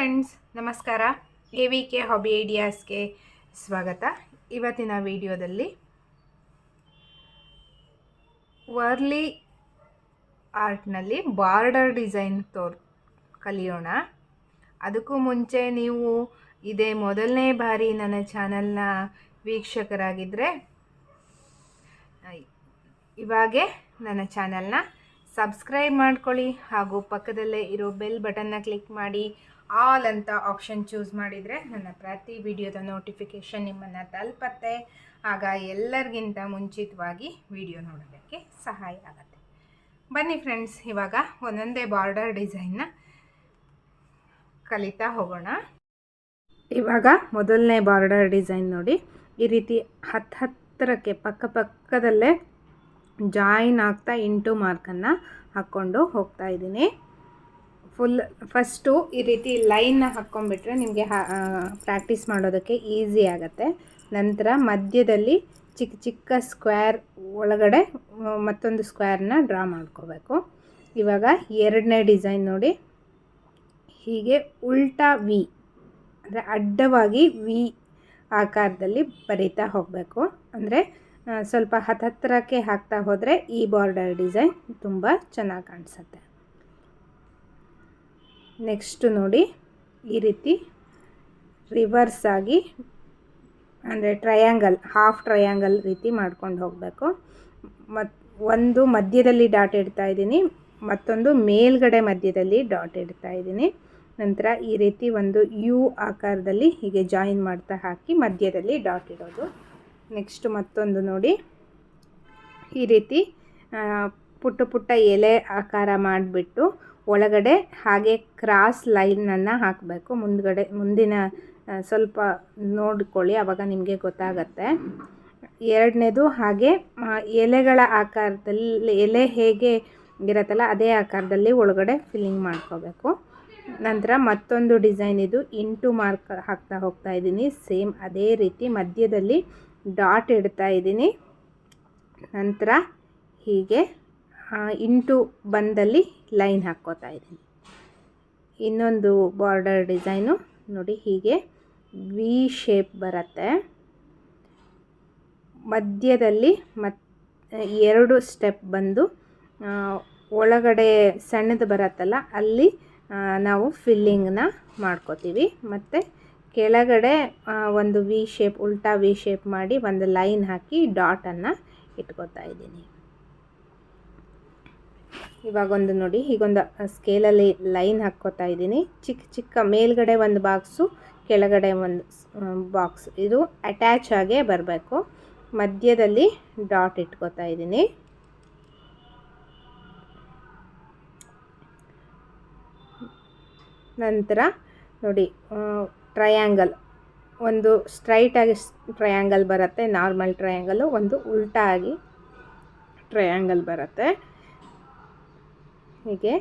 Friends ನಮಸ್ಕಾರ. A V K hobby ಐಡಿಯಾಸ್ಗೆ ಸ್ವಾಗತ. ಇವತ್ತಿನ ವಿಡಿಯೋದಲ್ಲಿ ವರ್ಲಿ ಆರ್ಟ್ನಲ್ಲಿ ಬಾರ್ಡರ್ ಡಿಸೈನ್ ತೋರ್, ಕಲಿಯೋಣ. ಅದಕ್ಕೂ ಮುಂಚೆ ನೀವು ಇದೇ ಮೊದಲನೇ ಬಾರಿ ನನ್ನ ಚಾನಲ್ನ ವೀಕ್ಷಕರಾಗಿದ್ದರೆ ಇವಾಗೆ ನನ್ನ ಚಾನಲ್ನ ಸಬ್ಸ್ಕ್ರೈಬ್ ಮಾಡ್ಕೊಳ್ಳಿ ಹಾಗೂ ಪಕ್ಕದಲ್ಲೇ ಇರೋ ಬೆಲ್ ಬಟನ್ನ ಕ್ಲಿಕ್ ಮಾಡಿ ಆಲ್ ಅಂತ ಆಪ್ಷನ್ ಚೂಸ್ ಮಾಡಿದರೆ ನನ್ನ ಪ್ರತಿ ವಿಡಿಯೋದ ನೋಟಿಫಿಕೇಷನ್ ನಿಮ್ಮನ್ನು ತಲುಪತ್ತೆ. ಆಗ ಎಲ್ಲರಿಗಿಂತ ಮುಂಚಿತವಾಗಿ ವಿಡಿಯೋ ನೋಡೋದಕ್ಕೆ ಸಹಾಯ ಆಗುತ್ತೆ. ಬನ್ನಿ ಫ್ರೆಂಡ್ಸ್ ಇವಾಗ ಒಂದೊಂದೇ ಬಾರ್ಡರ್ ಡಿಸೈನ್ನ ಕಲಿತಾ ಹೋಗೋಣ. ಇವಾಗ ಮೊದಲನೇ ಬಾರ್ಡರ್ ಡಿಸೈನ್ ನೋಡಿ, ಈ ರೀತಿ ಹತ್ತು ಹತ್ತಿರಕ್ಕೆ ಪಕ್ಕ ಪಕ್ಕದಲ್ಲೇ ಜಾಯಿನ್ ಆಗ್ತಾ ಇಂಟು ಮಾರ್ಕನ್ನು ಹಾಕ್ಕೊಂಡು ಹೋಗ್ತಾ ಇದ್ದೀನಿ. ಫುಲ್ ಫಸ್ಟು ಈ ರೀತಿ ಲೈನ್ನ ಹಾಕ್ಕೊಂಬಿಟ್ರೆ ನಿಮಗೆ ಪ್ರಾಕ್ಟೀಸ್ ಮಾಡೋದಕ್ಕೆ ಈಸಿ ಆಗುತ್ತೆ. ನಂತರ ಮಧ್ಯದಲ್ಲಿ ಚಿಕ್ಕ ಚಿಕ್ಕ ಸ್ಕ್ವೇರ್ ಒಳಗಡೆ ಮತ್ತೊಂದು ಸ್ಕ್ವೇರ್ನ ಡ್ರಾ ಮಾಡ್ಕೋಬೇಕು. ಇವಾಗ ಎರಡನೇ ಡಿಸೈನ್ ನೋಡಿ. ಹೀಗೆ ಉಲ್ಟಾ ವಿ ಅಂದರೆ ಅಡ್ಡವಾಗಿ ವಿ ಆಕಾರದಲ್ಲಿ ಬರಿತಾ ಹೋಗಬೇಕು. ಅಂದರೆ ಸ್ವಲ್ಪ ಹತ್ತತ್ರಕ್ಕೆ ಹಾಕ್ತಾ ಹೋದರೆ ಈ ಬಾರ್ಡರ್ ಡಿಸೈನ್ ತುಂಬ ಚೆನ್ನಾಗಿ ಕಾಣಿಸುತ್ತೆ. ನೆಕ್ಸ್ಟು ನೋಡಿ ಈ ರೀತಿ ರಿವರ್ಸ್ ಆಗಿ ಅಂದರೆ ಟ್ರಯಾಂಗಲ್ ಹಾಫ್ ಟ್ರಯಾಂಗಲ್ ರೀತಿ ಮಾಡ್ಕೊಂಡು ಹೋಗಬೇಕು. ಮತ್ತು ಒಂದು ಮಧ್ಯದಲ್ಲಿ ಡಾಟ್ ಇಡ್ತಾ ಇದ್ದೀನಿ, ಮತ್ತೊಂದು ಮೇಲ್ಗಡೆ ಮಧ್ಯದಲ್ಲಿ ಡಾಟ್ ಇಡ್ತಾ ಇದ್ದೀನಿ. ನಂತರ ಈ ರೀತಿ ಒಂದು ಯು ಆಕಾರದಲ್ಲಿ ಹೀಗೆ ಜಾಯಿನ್ ಮಾಡ್ತಾ ಹಾಕಿ ಮಧ್ಯದಲ್ಲಿ ಡಾಟ್ ಇಡೋದು. ನೆಕ್ಸ್ಟ್ ಮತ್ತೊಂದು ನೋಡಿ ಈ ರೀತಿ ಪುಟ್ಟ ಪುಟ್ಟ ಎಲೆ ಆಕಾರ ಮಾಡಿಬಿಟ್ಟು ಒಳಗಡೆ ಹಾಗೆ ಕ್ರಾಸ್ ಲೈನನ್ನು ಹಾಕಬೇಕು. ಮುಂದ್ಗಡೆ, ಮುಂದಿನ ಸ್ವಲ್ಪ ನೋಡ್ಕೊಳ್ಳಿ ಆವಾಗ ನಿಮಗೆ ಗೊತ್ತಾಗತ್ತೆ. ಎರಡನೇದು ಹಾಗೆ ಎಲೆಗಳ ಆಕಾರದಲ್ಲಿ, ಎಲೆ ಹೇಗೆ ಇರತ್ತಲ್ಲ, ಅದೇ ಆಕಾರದಲ್ಲಿ ಒಳಗಡೆ ಫಿಲ್ಲಿಂಗ್ ಮಾಡ್ಕೋಬೇಕು. ನಂತರ ಮತ್ತೊಂದು ಡಿಸೈನ್ ಇದು ಇಂಟು ಮಾರ್ಕ್ ಹಾಕ್ತಾ ಹೋಗ್ತಾ ಇದ್ದೀನಿ. ಸೇಮ್ ಅದೇ ರೀತಿ ಮಧ್ಯದಲ್ಲಿ ಡಾಟ್ ಇಡ್ತಾ ಇದ್ದೀನಿ. ನಂತರ ಹೀಗೆ ಇಂಟು ಬಂದಲ್ಲಿ ಲೈನ್ ಹಾಕ್ಕೋತಾ ಇದ್ದೀನಿ. ಇನ್ನೊಂದು ಬಾರ್ಡರ್ ಡಿಸೈನು ನೋಡಿ ಹೀಗೆ ವಿ ಶೇಪ್ ಬರುತ್ತೆ. ಮಧ್ಯದಲ್ಲಿ ಮತ್, ಎರಡು ಸ್ಟೆಪ್ ಬಂದು ಒಳಗಡೆ ಸಣ್ಣದು ಬರುತ್ತಲ್ಲ, ಅಲ್ಲಿ ನಾವು ಫಿಲ್ಲಿಂಗ್ನ ಮಾಡ್ಕೋತೀವಿ. ಮತ್ತು ಕೆಳಗಡೆ ಒಂದು ವಿ ಶೇಪ್ ಉಲ್ಟಾ ವಿ ಶೇಪ್ ಮಾಡಿ ಒಂದು ಲೈನ್ ಹಾಕಿ ಡಾಟನ್ನು ಇಟ್ಕೋತಾ ಇದ್ದೀನಿ. ಇವಾಗೊಂದು ನೋಡಿ, ಹೀಗೊಂದು ಸ್ಕೇಲಲ್ಲಿ ಲೈನ್ ಹಾಕ್ಕೋತಾ ಇದ್ದೀನಿ. ಚಿಕ್ಕ ಚಿಕ್ಕ ಮೇಲ್ಗಡೆ ಒಂದು ಬಾಕ್ಸು ಕೆಳಗಡೆ ಒಂದು ಬಾಕ್ಸ್ ಇದು ಅಟ್ಯಾಚ್ ಆಗೇ ಬರಬೇಕು. ಮಧ್ಯದಲ್ಲಿ ಡಾಟ್ ಇಟ್ಕೋತಾ ಇದ್ದೀನಿ. ನಂತರ ನೋಡಿ ಟ್ರಯಾಂಗಲ್ ಒಂದು ಸ್ಟ್ರೈಟಾಗಿ ಟ್ರಯಾಂಗಲ್ ಬರುತ್ತೆ ನಾರ್ಮಲ್ ಟ್ರಯಾಂಗಲು ಒಂದು ಉಲ್ಟಾಗಿ ಟ್ರಯಾಂಗಲ್ ಬರುತ್ತೆ. ಹೀಗೆ.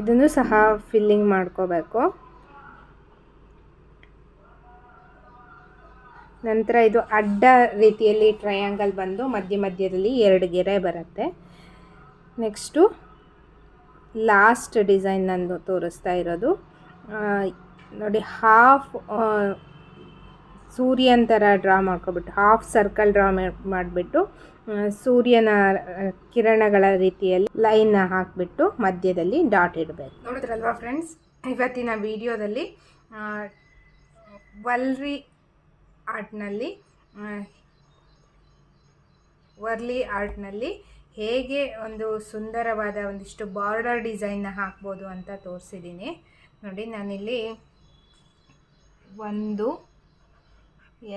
ಇದನ್ನು ಸಹ ಫಿಲ್ಲಿಂಗ್ ಮಾಡ್ಕೋಬೇಕು. ನಂತರ ಇದು ಅಡ್ಡ ರೀತಿಯಲ್ಲಿ ಟ್ರಯಾಂಗಲ್ ಬಂದು ಮಧ್ಯ ಮಧ್ಯದಲ್ಲಿ ಎರಡು ಗೆರೆ ಬರುತ್ತೆ. ನೆಕ್ಸ್ಟು ಲಾಸ್ಟ್ ಡಿಸೈನ್ ನಂದು ತೋರಿಸ್ತಾ ಇರೋದು. ನೋಡಿ ಹಾಫ್ ಸೂರ್ಯನ ಥರ ಡ್ರಾ ಮಾಡ್ಕೊಬಿಟ್ಟು ಹಾಫ್ ಸರ್ಕಲ್ ಡ್ರಾ ಮಾಡಿಬಿಟ್ಟು ಸೂರ್ಯನ ಕಿರಣಗಳ ರೀತಿಯಲ್ಲಿ ಲೈನ್ ಹಾಕಿಬಿಟ್ಟು ಮಧ್ಯದಲ್ಲಿ ಡಾಟ್ ಇಡಬೇಕು. ನೋಡಿದ್ರಲ್ವಾ ಫ್ರೆಂಡ್ಸ್? ಇವತ್ತಿನ ವಿಡಿಯೋದಲ್ಲಿ ವಲ್ರಿ ಆರ್ಟ್ನಲ್ಲಿ ವರ್ಲಿ ಆರ್ಟ್ನಲ್ಲಿ ಹೇಗೆ ಒಂದು ಸುಂದರವಾದ ಒಂದಿಷ್ಟು ಬಾರ್ಡರ್ ಡಿಸೈನ್ನ ಹಾಕ್ಬೋದು ಅಂತ ತೋರಿಸಿದ್ದೀನಿ. ನೋಡಿ, ನಾನಿಲ್ಲಿ ಒಂದು,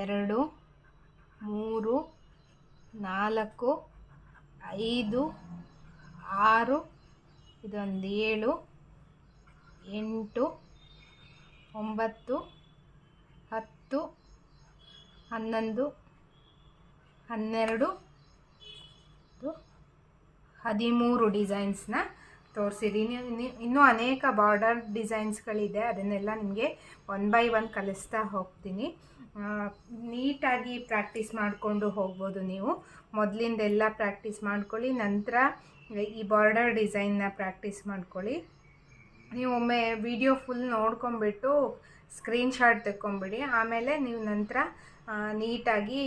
ಎರಡು, ಮೂರು ನಾಲ್ಕು ಐದು ಆರು ಇದೊಂದು ಏಳು ಎಂಟು ಒಂಬತ್ತು ಹತ್ತು ಹನ್ನೊಂದು ಹನ್ನೆರಡು ಹದಿಮೂರು ಡಿಸೈನ್ಸ್ನ ತೋರಿಸಿದ್ದೀನಿ ಇನ್ನೂ ಅನೇಕ ಬಾರ್ಡರ್ ಡಿಸೈನ್ಸ್ಗಳಿದೆ ಅದನ್ನೆಲ್ಲ ನಿಮಗೆ ಒನ್ ಬೈ ಒನ್ ಕಲಿಸ್ತಾ ಹೋಗ್ತೀನಿ. ನೀಟಾಗಿ ಪ್ರಾಕ್ಟೀಸ್ ಮಾಡಿಕೊಂಡು ಹೋಗ್ಬೋದು ನೀವು. ಮೊದಲಿಂದೆಲ್ಲ ಪ್ರಾಕ್ಟೀಸ್ ಮಾಡ್ಕೊಳ್ಳಿ. ನಂತರ ಈ ಬಾರ್ಡರ್ ಡಿಸೈನ್ನ ಪ್ರಾಕ್ಟೀಸ್ ಮಾಡ್ಕೊಳ್ಳಿ. ನೀವು ಒಮ್ಮೆ ವಿಡಿಯೋ ಫುಲ್ ನೋಡ್ಕೊಂಬಿಟ್ಟು ಸ್ಕ್ರೀನ್ಶಾಟ್ ತಕ್ಕೊಂಬಿಡಿ. ಆಮೇಲೆ ನೀವು ನಂತರ ನೀಟಾಗಿ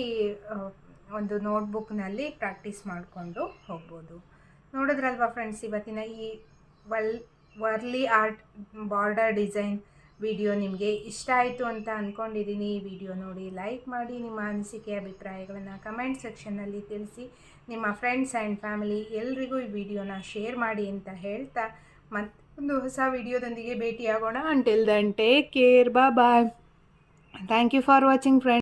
ಒಂದು ನೋಟ್ಬುಕ್ನಲ್ಲಿ ಪ್ರಾಕ್ಟೀಸ್ ಮಾಡಿಕೊಂಡು ಹೋಗ್ಬೋದು. ನೋಡಿದ್ರಲ್ವಾ ಫ್ರೆಂಡ್ಸ್ ಇವತ್ತಿನ ಈ ವಲ್ Warli art border design video ನಿಮಗೆ ಇಷ್ಟ ಆಯಿತು ಅಂತ ಅಂದ್ಕೊಂಡಿದ್ದೀನಿ ಈ ವಿಡಿಯೋ ನೋಡಿ ಲೈಕ್ ಮಾಡಿ ನಿಮ್ಮ ಅನಿಸಿಕೆ, ಅಭಿಪ್ರಾಯಗಳನ್ನು ಕಮೆಂಟ್ ಸೆಕ್ಷನ್ನಲ್ಲಿ ತಿಳಿಸಿ. ನಿಮ್ಮ ಫ್ರೆಂಡ್ಸ್ ಆ್ಯಂಡ್ ಫ್ಯಾಮಿಲಿ ಎಲ್ರಿಗೂ ಈ ವಿಡಿಯೋನ ಶೇರ್ ಮಾಡಿ ಅಂತ ಹೇಳ್ತಾ ಮತ್ತೊಂದು ಹೊಸ ವಿಡಿಯೋದೊಂದಿಗೆ ಭೇಟಿಯಾಗೋಣ. Until then take care bye bye thank you for watching friends